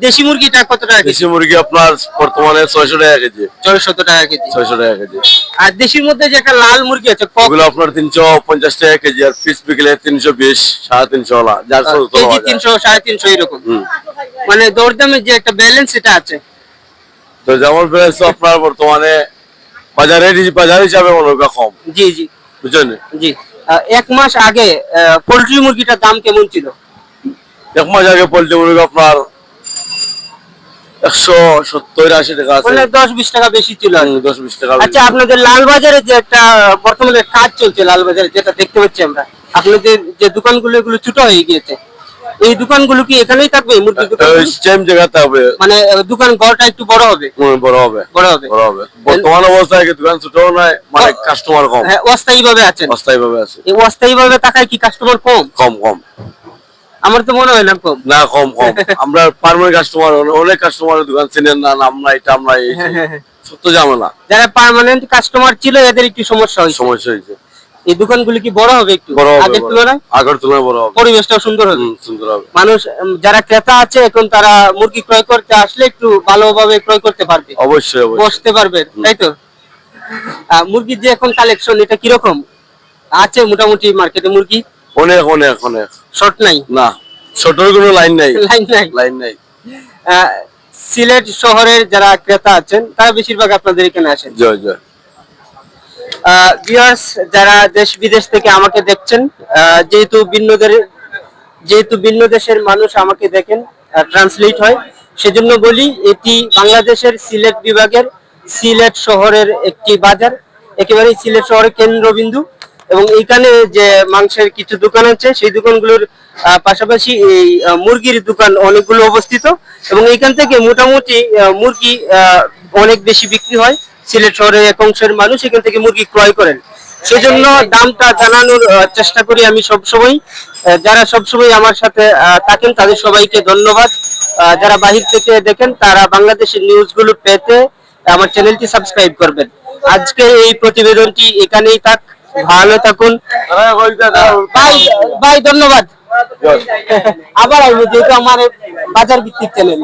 দেশি মুরগিটা কত টাকা দেশি মুরগি আপনার বর্তমানে ছয়শো টাকা কেজি। ছয়শত টাকা কেজি। ছয়শো টাকা কেজি। আর দেশির মধ্যে যে একটা লাল মুরগি আছে ওগুলো আপনার তিনশো পঞ্চাশ টাকা কেজি আর পিস বিকেলে তিনশো বিশ সাড়ে তিনশো ওলা যার ছোট ছোট কেজি। তিনশো সাড়ে তিনশো এরকম। মানে দরদামের যে একটা ব্যালেন্স সেটা আছে। বেড়েছে আপনার বর্তমানে বাজারে বাজার হিসাবে মনে হয় কম। জি জি। বুঝছেন? জি। এক মাস আগে পোল্ট্রি মুরগিটার দাম কেমন ছিল? এক মাস আগে পোল্ট্রি মুরগি আপনার একশো সত্তর আশি টাকা আছে। মানে দশ বিশ টাকা বেশি ছিল দশ বিশ টাকা আচ্ছা আপনাদের লালবাজারে যে একটা বর্তমানে কাজ চলছে লালবাজারে যেটা দেখতে পাচ্ছি আমরা আপনাদের যে দোকানগুলো এগুলো ছোট হয়ে গিয়েছে এই দোকানগুলো কি এখানেই থাকবে মুরগির সেম জায়গাতে হবে। মানে দোকান ঘরটা একটু বড় হবে? বড় হবে। বড় হবে। বড় হবে। বর্তমান অবস্থায় কি দোকান ছোট নয় মানে কাস্টমার কম। হ্যাঁ অস্থায়ী ভাবে আছেন। অস্থায়ী ভাবে আছে। এই অস্থায়ী ভাবে থাকায় কি কাস্টমার কম? কম কম। আমার তো মনে হয় না কম। না কম কম। আমরা পারমানেন্ট কাস্টমার অনেক কাস্টমারের দোকান চিনেন না নাই টাম নাই এই হ্যাঁ, সত্য ঝামেলা যারা পার্মানেন্ট কাস্টমার ছিল এদের একটু সমস্যা হয়েছে। সমস্যা হয়েছে। এই দোকানগুলো কি বড় হবে একটু? আগের তুলনায়? আগের তুলনায় বড় হবে। পরিবেশটাও সুন্দর হবে। সুন্দর হবে। মানুষ যারা ক্রেতা আছে এখন তারা মুরগি ক্রয় করতে আসলে একটু ভালোভাবে ক্রয় করতে পারবে। অবশ্যই বসতে পারবে তাই তো? মুরগির যে এখন কালেকশন এটা কীরকম? আছে মোটামুটি মার্কেটে মুরগি? অনেক অনেক অনেক। শর্ট নাই? না ছোটর কোনো লাইন নাই। লাইন নাই? লাইন নাই। সিলেট শহরের যারা ক্রেতা আছেন তারা বেশিরভাগ আপনাদের এখানে আসেন। জয় জয়। ভিউয়ার্স যারা দেশ বিদেশ থেকে আমাকে দেখছেন যেহেতু ভিন্নদের যেহেতু ভিন্ন দেশের মানুষ আমাকে দেখেন ট্রান্সলেট হয় সেজন্য বলি এটি বাংলাদেশের সিলেট বিভাগের সিলেট শহরের একটি বাজার। একেবারেই সিলেট শহরের কেন্দ্রবিন্দু। এবং এখানে যে মাংসের কিছু দোকান আছে, সেই দোকানগুলোর পাশাপাশি এই মুরগির দোকান অনেকগুলো অবস্থিত এবং এখান থেকে মোটামুটি মুরগি অনেক বেশি বিক্রি হয়। সিলেট শহরের এক অংশের মানুষ এখান থেকে মুরগি ক্রয় করেন। সেজন্য দামটা জানানোর চেষ্টা করি আমি সবসময়। যারা সবসময় আমার সাথে থাকেন, তাদের সবাইকে ধন্যবাদ। যারা বাহির থেকে দেখেন, তারা বাংলাদেশের নিউজগুলো পেতে আমার চ্যানেলটি সাবস্ক্রাইব করবেন। আজকে এই প্রতিবেদনটি এখানেই থাক। ভালো থাকুন। ভাই ভাই ধন্যবাদ। আবার আসব যেহেতু আমার বাজার ভিত্তিক চ্যানেল